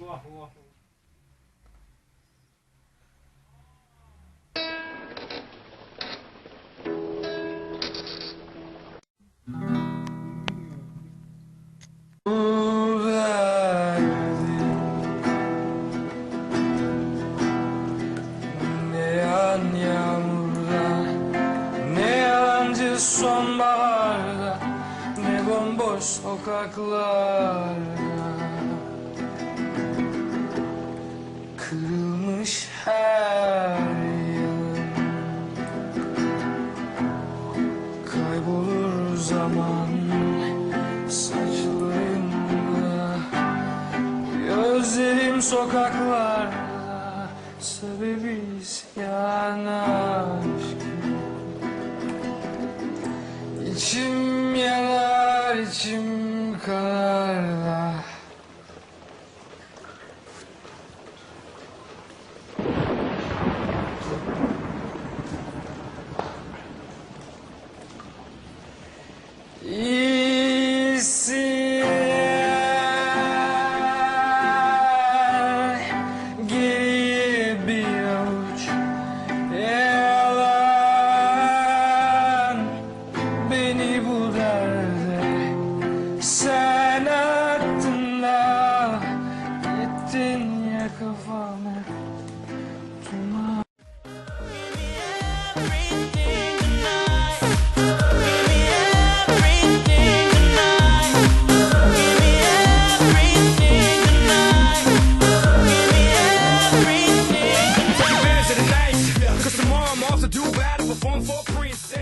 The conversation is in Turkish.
Uah. Sonbaharda Ne bomboş sokaklarda Kırılmış her yanım Kaybolur zaman saçlarımda Gözlerim sokaklarda Sebebi isyan İçim yanar, içim kanar da. themselves to do battle, perform for Prince.